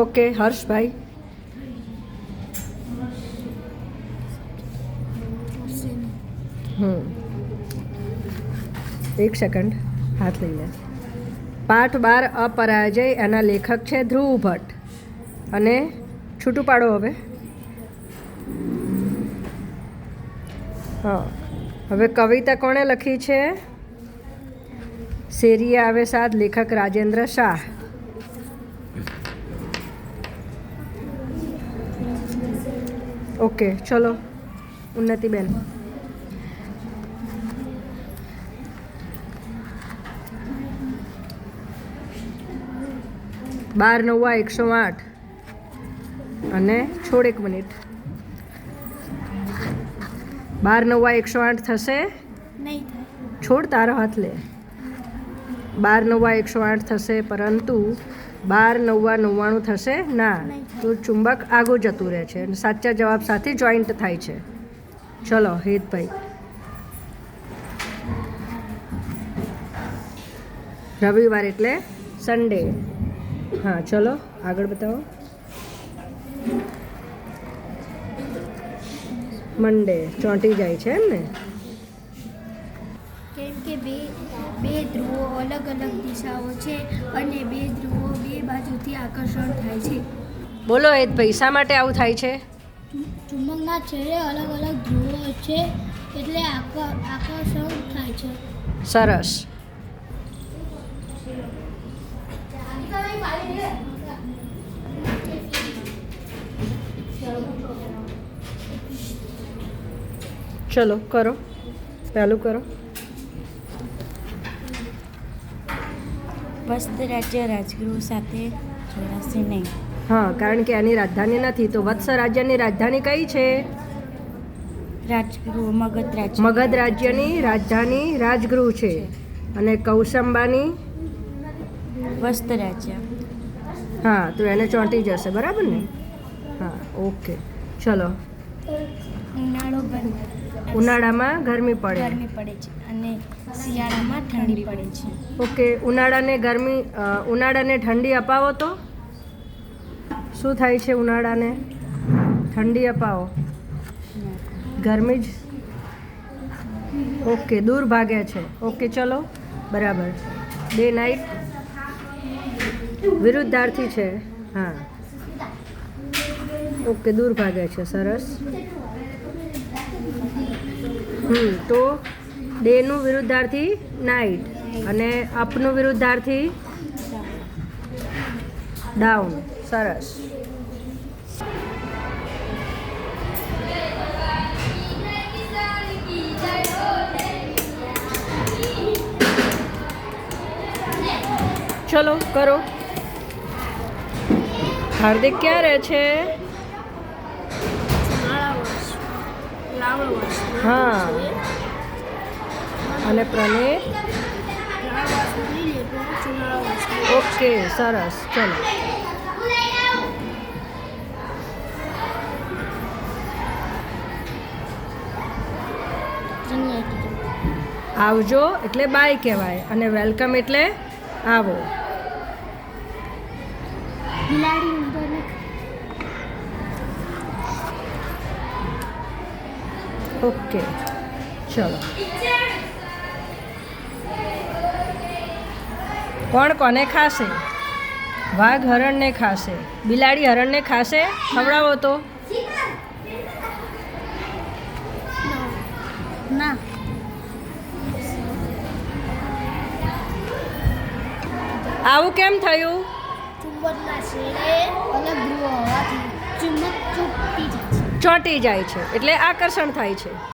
Okay, Harshbhai. હમ. એક second, હાથ લઈ લે. પાઠ બાર અપરાજય, એના લેખક છે ધ્રુવ ભટ્ટ. અને છૂટું પાડો હવે. હા. હવે કવિતા કોણે લખી છે? શેરીએ આવે સાદ, લેખક રાજેન્દ્ર શાહ. ઓકે ચલો. ઉન્નતિબેન બાર નવ્વા એકસો આઠ. અને છોડ એક મિનિટ. બાર નવ્વા એકસો આઠ થશે? છોડ તારો હાથ લે. બાર નવ્વા એકસો આઠ થશે પરંતુ બાર નવ્વા નવ્વાણું થશે? ના. તો ચુંબક આગું જતું રહે છે અને સાચા જવાબ સાથે જોઈન્ટ થાય છે. ચલો હેતભાઈ રવિવાર એટલે સન્ડે હા ચલો આગળ બતાવો. મંડે ચોંટી જાય છે એમ ને? બે ધ્રુવો અલગ અલગ દિશાઓ છે અને બે ધ્રુવો બે બાજુથી આકર્ષણ થાય છે. બોલો એ પૈસા માટે આવું થાય છે? ચુંબકના છેડે અલગ અલગ ધ્રુવો છે એટલે આકર્ષણ થાય છે. સરસ. ચલો કરો. પહેલું કરો. વસ્ત રાજ્ય રાજગૃહ સાથે જોડાશે નહીં. હા કારણ કે એની રાજધાની નથી તો વત્સ રાજ્યની રાજધાની કઈ છે? રાજગૃહ મગધ રાજ્ય. મગધ રાજ્યની રાજધાની રાજગૃહ છે. અને કૌશંબાની? વસ્ત રાજ્ય. હા તો એને ચોંટી જશે બરાબર ને? હા ઓકે. ચલો. ઉનાળો ઉનાળામાં ગરમી પડે. ગરમી પડે છે. અને શિયાળામાં ઠંડી પડે છે. ઓકે, ઉનાળાને ગરમી ઉનાળાને ઠંડી અપાવો તો? શું થાય છે ઉનાળાને? ઠંડી અપાવો? ગરમી જ? ઓકે, દૂર ભાગે છે. ઓકે, ચલો, બરાબર. ડે નાઇટ વિરુદ્ધાર્થી છે. હા. ઓકે, દૂર ભાગે છે, સરસ. હમ, તો? ડેનું વિરુદ્ધાર્થી નાઇટ અને અપનું વિરુદ્ધાર્થી ડાઉન. સરસ. ચલો કરો. હાર્દિક ક્યાં રહે છે? હા. અને પ્રણીત ઓકે, સરસ. ચલો. આવજો, એટલે બાય કહેવાય. અને વેલકમ એટલે આવો. ઓકે, ચલો. કોણ કોને ખાશે? વાઘ હરણને ખાશે. બિલાડી હરણને ખાશે? ખવડાવો તો. ના. આવું કેમ થયું? ચોંટી જાય છે. એટલે આકર્ષણ થાય છે.